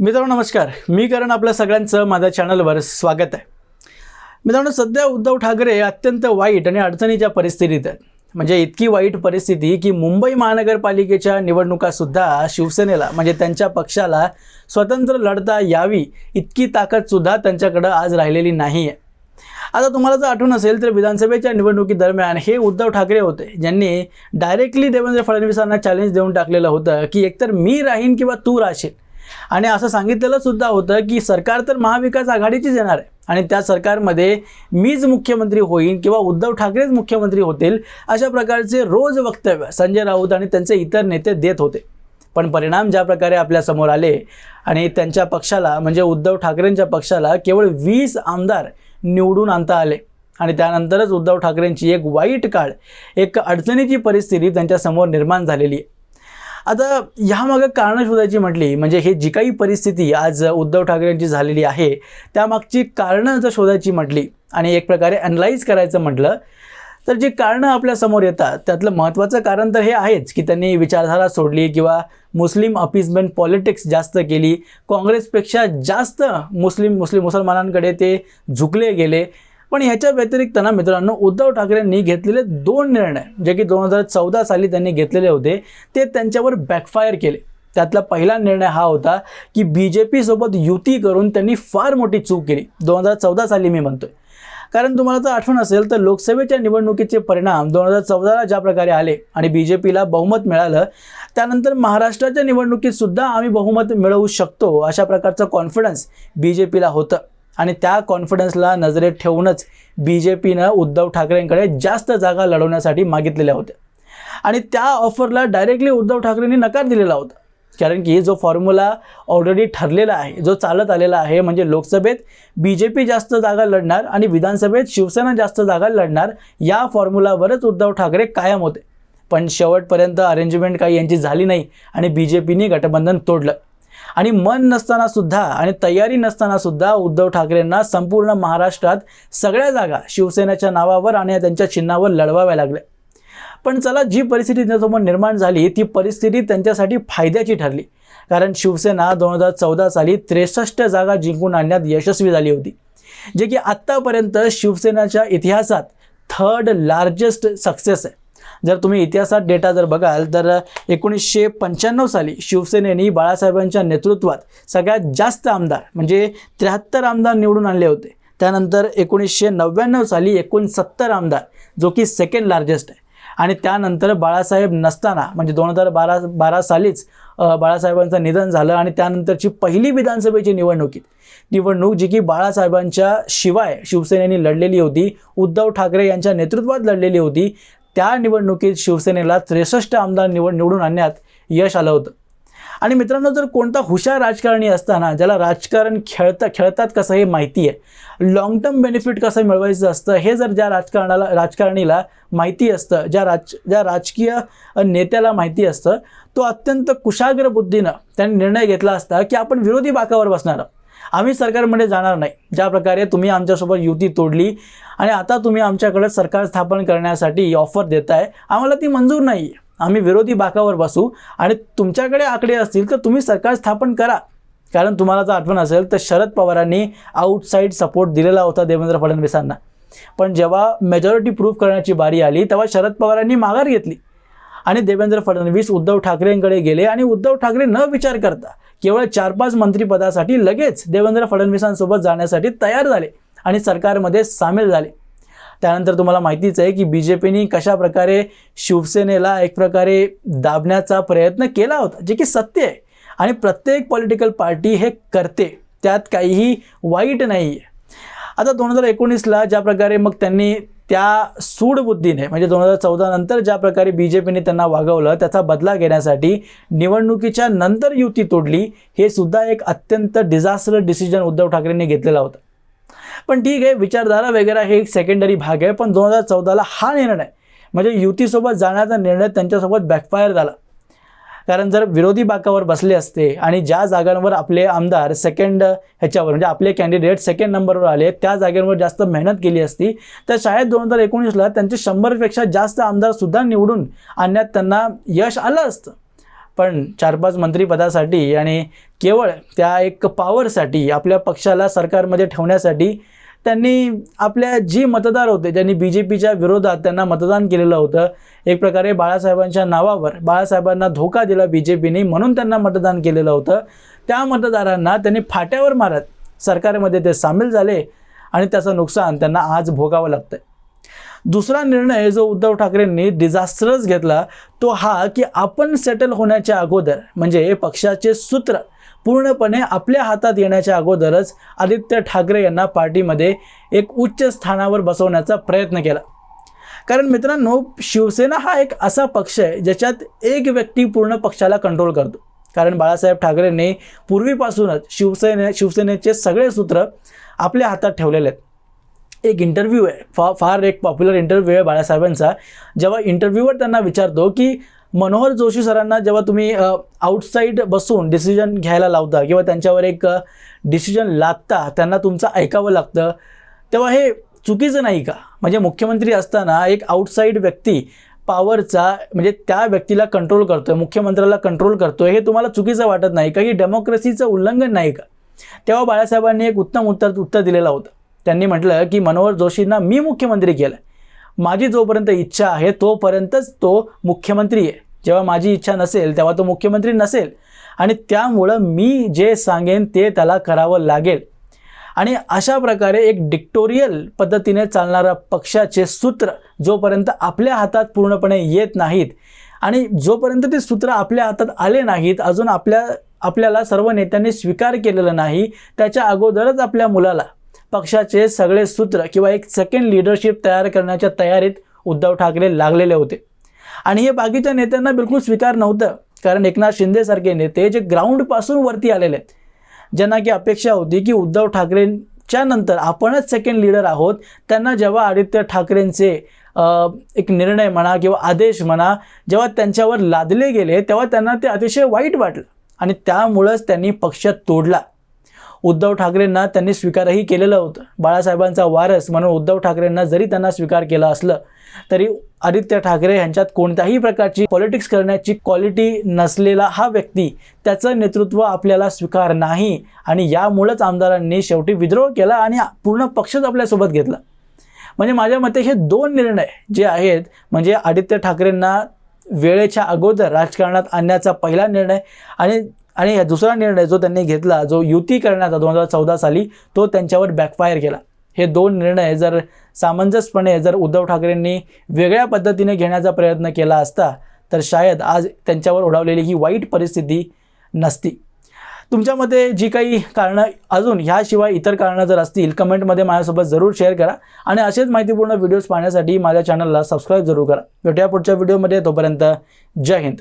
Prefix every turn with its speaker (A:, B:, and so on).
A: मित्रांनो नमस्कार. मी करण आपल्या सगळ्यांचं माझ्या चॅनलवर स्वागत आहे. मित्रांनो सध्या उद्धव ठाकरे अत्यंत वाईट आणि अडचणीच्या परिस्थितीत आहेत. म्हणजे इतकी वाईट परिस्थिती की मुंबई महानगरपालिकेच्या निवडणुकासुद्धा शिवसेनेला म्हणजे त्यांच्या पक्षाला स्वतंत्र लढता यावी इतकी ताकदसुद्धा त्यांच्याकडं आज राहिलेली नाही आहे. आता तुम्हाला जर आठवण असेल तर विधानसभेच्या निवडणुकीदरम्यान हे उद्धव ठाकरे होते ज्यांनी डायरेक्टली देवेंद्र फडणवीसांना चॅलेंज देऊन टाकलेलं होतं की एकतर मी राहीन किंवा तू राहशील आणि असं सांगितलेलं सुद्धा होतं की सरकार तर महाविकास आघाडीचीच येणार आहे. आणि त्या सरकारमध्ये मीच मुख्यमंत्री होईन किंवा उद्धव ठाकरेच मुख्यमंत्री होतील अशा प्रकारचे रोज वक्तव्य संजय राऊत आणि त्यांचे इतर नेते देत होते. पण परिणाम ज्या प्रकारे आपल्यासमोर आले आणि त्यांच्या पक्षाला म्हणजे उद्धव ठाकरेंच्या पक्षाला केवळ वीस आमदार निवडून आणता आले आणि त्यानंतरच उद्धव ठाकरेंची एक वाईट काळ एक अडचणीची परिस्थिती त्यांच्यासमोर निर्माण झालेली आहे. आता ह्यामागं कारणं शोधायची म्हटली म्हणजे हे जी काही परिस्थिती आज उद्धव ठाकरेंची झालेली आहे त्यामागची कारणं जर शोधायची म्हटली आणि एक प्रकारे अनलाईज करायचं म्हटलं तर जी कारणं आपल्यासमोर येतात त्यातलं महत्त्वाचं कारण तर हे आहेच की त्यांनी विचारधारा सोडली किंवा मुस्लिम अपीजमेंट पॉलिटिक्स जास्त केली. काँग्रेसपेक्षा जास्त मुस्लिम मुस्लिम मुसलमानांकडे ते झुकले गेले. पण ह्याच्या व्यतिरिक्त ना मित्रांनो उद्धव ठाकरेंनी घेतलेले दोन निर्णय जे की दोन हजार चौदा साली त्यांनी घेतलेले होते ते त्यांच्यावर बॅकफायर केले. त्यातला पहिला निर्णय हा होता की बी जे पीसोबत युती करून त्यांनी फार मोठी चूक केली. दोन हजार चौदा साली मी म्हणतोय. कारण तुम्हाला जर आठवण असेल तर लोकसभेच्या निवडणुकीचे परिणाम दोन हजार चौदाला ज्या प्रकारे आले आणि बी जे पीला बहुमत मिळालं त्यानंतर महाराष्ट्राच्या निवडणुकीत सुद्धा आम्ही बहुमत मिळवू शकतो अशा प्रकारचं कॉन्फिडन्स बी जे पीला होतं. आणि त्या कॉन्फिडन्सला नजरेत ठेवूनच बी जे पीनं उद्धव ठाकरेंकडे जास्त जागा लढवण्यासाठी मागितलेल्या होत्या. आणि त्या ऑफरला डायरेक्टली उद्धव ठाकरेंनी नकार दिलेला होता. कारण की जो फॉर्म्युला ऑलरेडी ठरलेला आहे जो चालत आलेला आहे म्हणजे लोकसभेत बी जे पी जास्त जागा लढणार आणि विधानसभेत शिवसेना जास्त जागा लढणार या फॉर्म्युलावरच उद्धव ठाकरे कायम होते. पण शेवटपर्यंत अरेंजमेंट काही यांची झाली नाही आणि बी जे पीने गठबंधन तोडलं. आणि मन नसताना सुद्धा आणि तयारी नसताना सुद्धा उद्धव ठाकरेंना संपूर्ण महाराष्ट्रात सगळ्या जागा शिवसेनेच्या नावावर आणि त्यांच्या चिन्हावर लढवाव्या लागल्या. पण चला जी परिस्थिती त्यांच्यासमोर निर्माण झाली ती परिस्थिती त्यांच्यासाठी फायद्याची ठरली. कारण शिवसेना दोन हजार चौदा साली त्रेसष्ट जागा जिंकून आणण्यात यशस्वी झाली होती. जे की आत्तापर्यंत शिवसेनेच्या इतिहासात थर्ड लार्जेस्ट सक्सेस आहे. जर तुम्ही इतिहासात डेटा जर बघाल तर एकोणीसशे पंच्याण्णव साली शिवसेनेने बाळासाहेबांच्या नेतृत्वात सगळ्यात जास्त आमदार म्हणजे त्र्याहत्तर आमदार निवडून आणले होते. त्यानंतर एकोणीसशे नव्याण्णव साली एकोणसत्तर आमदार जो की सेकंड लार्जेस्ट आहे. आणि त्यानंतर बाळासाहेब नसताना म्हणजे दोन हजार बारा बारा सालीच बाळासाहेबांचं निधन झालं आणि त्यानंतरची पहिली विधानसभेची निवडणुकीत निवडणूक जी की बाळासाहेबांच्या शिवाय शिवसेनेने लढलेली होती उद्धव ठाकरे यांच्या नेतृत्वात लढलेली होती त्या निवडणुकीत शिवसेनेला त्रेसष्ट आमदार निवड निवडून आणण्यात यश आलं होतं. आणि मित्रांनो जर कोणता हुशार राजकारणी असताना ज्याला राजकारण खेळता खेळतात कसं हे माहिती आहे. लॉंग टर्म बेनिफिट कसं मिळवायचं असतं हे जर ज्या राजकारणाला राजकारणीला माहिती असतं ज्या राज ज्या राजकीय नेत्याला माहिती असतं तो अत्यंत कुशाग्र बुद्धीनं त्यांनी निर्णय घेतला असता की आपण विरोधी बाकावर बसणार आहोत. आम्ही सरकारमध्ये जाणार नाही. ज्या प्रकारे तुम्ही आमच्यासोबत युती तोडली आणि आता तुम्ही आमच्याकडे सरकार स्थापन करण्यासाठी ऑफर देताय आम्हाला ती मंजूर नाही. आहे आम्ही विरोधी बाकावर बसू आणि तुमच्याकडे आकडे असतील तर तुम्ही सरकार स्थापन करा. कारण तुम्हाला जर आठवण असेल तर शरद पवारांनी आउटसाईड सपोर्ट दिलेला होता देवेंद्र फडणवीसांना. पण जेव्हा मेजॉरिटी प्रूफ करण्याची बारी आली तेव्हा शरद पवारांनी माघार घेतली. आणि देवेंद्र फडणवीस उद्धव ठाकरेंकडे गेले आणि उद्धव ठाकरे न विचार करता केवळ चार पाच मंत्रिपदासाठी लगेच देवेंद्र फडणवीसांसोबत जाण्यासाठी तयार झाले आणि सरकारमध्ये सामील झाले. त्यानंतर तुम्हाला माहितीच आहे की बी जे पीने कशा प्रकारे शिवसेनेला एक प्रकारे दाबण्याचा प्रयत्न केला होता जे की सत्य आहे. आणि प्रत्येक पॉलिटिकल पार्टी हे करते त्यात काहीही वाईट नाही आहे आता दोन हजार एकोणीसला ज्या प्रकारे मग त्यांनी त्या सूडबुद्धीने म्हणजे दोन हजार चौदा नंतर ज्या प्रकारे बी जे पीने त्यांना वागवलं त्याचा बदला घेण्यासाठी निवडणुकीच्या नंतर युती तोडली हे सुद्धा एक अत्यंत डिझास्टर डिसिजन उद्धव ठाकरेंनी घेतलेला होता. पण ठीक आहे विचारधारा वगैरे हे एक सेकंडरी भाग आहे पण दोन हजार चौदाला हा निर्णय म्हणजे युतीसोबत जाण्याचा निर्णय त्यांच्यासोबत बॅकफायर झाला. कारण जर विरोधी बाकावर बसले असते आणि ज्या जागांवर आपले आमदार सेकंड ह्याच्यावर म्हणजे आपले कॅन्डिडेट सेकंड नंबरवर आले त्या जागेवर जास्त मेहनत केली असती तर शाळेत दोन हजार एकोणीसला त्यांचे शंभरपेक्षा जास्त आमदारसुद्धा निवडून आणण्यात त्यांना यश आलं असतं. पण चार पाच मंत्रिपदासाठी आणि केवळ त्या एक पॉवरसाठी आपल्या पक्षाला सरकारमध्ये ठेवण्यासाठी त्यांनी आपल्या जी मतदार होते ज्यांनी बी जे पीच्या विरोधात त्यांना मतदान केलेलं होतं एक प्रकारे बाळासाहेबांच्या नावावर बाळासाहेबांना धोका दिला बी जे पीने म्हणून त्यांना मतदान केलेलं होतं. त्या मतदारांना त्यांनी फाट्यावर मारत सरकारमध्ये ते सामील झाले आणि त्याचं नुकसान त्यांना आज भोगावं लागतं दुसरा निर्णय जो उद्धव ठाकरेंनी डिझास्टरच घेतला तो हा की आपण सेटल होण्याच्या अगोदर म्हणजे पक्षाचे सूत्र पूर्णपणे आपल्या हातात येण्याच्या अगोदरच आदित्य ठाकरे यांना पार्टीमध्ये एक उच्च स्थानावर बसवण्याचा प्रयत्न केला. कारण मित्रांनो शिवसेना हा एक असा पक्ष आहे ज्याच्यात एक व्यक्ती पूर्ण पक्षाला कंट्रोल करतो. कारण बाळासाहेब ठाकरेंनी पूर्वीपासूनच शिवसेने शिवसेनेचे सगळे सूत्र आपल्या हातात ठेवलेले आहेत. एक इंटरव्ह्यू आहे फा फार एक पॉप्युलर इंटरव्ह्यू आहे बाळासाहेबांचा जेव्हा इंटरव्ह्यूवर त्यांना विचारतो की मनोहर जोशी सरांना जेव्हा तुम्ही आउटसाईड बसून डिसिजन घ्यायला लावता किंवा त्यांच्यावर एक डिसिजन लादता त्यांना तुमचं ऐकावं लागतं तेव्हा हे चुकीचं नाही का? म्हणजे मुख्यमंत्री असताना एक आउटसाईड व्यक्ती पॉवरचा म्हणजे त्या व्यक्तीला कंट्रोल करतोय मुख्यमंत्र्याला कंट्रोल करतोय हे तुम्हाला चुकीचं वाटत नाही का ही डेमोक्रेसीचं उल्लंघन नाही का? तेव्हा बाळासाहेबांनी एक उत्तम उत्तर उत्तर दिलेलं होतं. त्यांनी म्हटलं की मनोहर जोशींना मी मुख्यमंत्री केलं माझी जोपर्यंत इच्छा आहे तोपर्यंतच तो मुख्यमंत्री आहे. जेव्हा माझी इच्छा नसेल तेव्हा तो मुख्यमंत्री नसेल. आणि त्यामुळं मी जे सांगेन ते त्याला करावं लागेल. आणि अशा प्रकारे एक डिक्टोरियल पद्धतीने चालणाऱ्या पक्षाचे सूत्र जोपर्यंत आपल्या हातात पूर्णपणे येत नाहीत आणि जोपर्यंत ते सूत्र आपल्या हातात आले नाहीत अजून आपल्या आपल्याला सर्व नेत्यांनी स्वीकार केलेलं नाही त्याच्या अगोदरच आपल्या मुलाला पक्षाचे सगळे सूत्र किंवा एक सेकंड लिडरशिप तयार करण्याच्या तयारीत उद्धव ठाकरे लागलेले होते. आणि हे बाकीच्या नेत्यांना बिलकुल स्वीकार नव्हतं. कारण एकनाथ शिंदेसारखे नेते जे ग्राउंडपासून वरती आलेले आहेत. ज्यांना की अपेक्षा होती की उद्धव ठाकरेंच्या नंतर आपणच सेकंड लीडर आहोत. त्यांना जेव्हा आदित्य ठाकरेंचे एक निर्णय म्हणा किंवा आदेश म्हणा जेव्हा त्यांच्यावर लादले गेले तेव्हा त्यांना ते अतिशय वाईट वाटलं. आणि त्यामुळंच त्यांनी पक्ष तोडला. उद्धव ठाकरेंना त्यांनी स्वीकारही केलेलं होतं. बाळासाहेबांचा वारस म्हणून उद्धव ठाकरेंना जरी त्यांना स्वीकार केला असलं तरी आदित्य ठाकरे यांच्यात कोणत्याही प्रकारची पॉलिटिक्स करण्याची क्वालिटी नसलेला हा व्यक्ती त्याचं नेतृत्व आपल्याला स्वीकार नाही आणि यामुळंच आमदारांनी शेवटी विद्रोह केला आणि पूर्ण पक्षच आपल्यासोबत घेतला. म्हणजे माझ्या मते हे दोन निर्णय जे आहेत म्हणजे आदित्य ठाकरेंना वेळेच्या अगोदर राजकारणात आणण्याचा पहिला निर्णय आणि आणि दुसरा निर्णय जो त्यांनी घेतला जो युती करण्याचा दोन हजार चौदा साली तो त्यांच्यावर बॅकफायर केला. हे दोन निर्णय जर सामंजस्यपणे जर उद्धव ठाकरेंनी वेगळ्या पद्धतीने घेण्याचा प्रयत्न केला असता तर शायद आज त्यांच्यावर ओढावलेली ही वाईट परिस्थिती नसती. तुमच्यामध्ये जी काही कारणं अजून ह्याशिवाय इतर कारणं जर असतील कमेंटमध्ये माझ्यासोबत जरूर शेअर करा आणि असेच माहितीपूर्ण व्हिडिओज पाहण्यासाठी माझ्या चॅनलला सबस्क्राईब जरूर करा. भेटूया पुढच्या व्हिडिओमध्ये तोपर्यंत जय हिंद.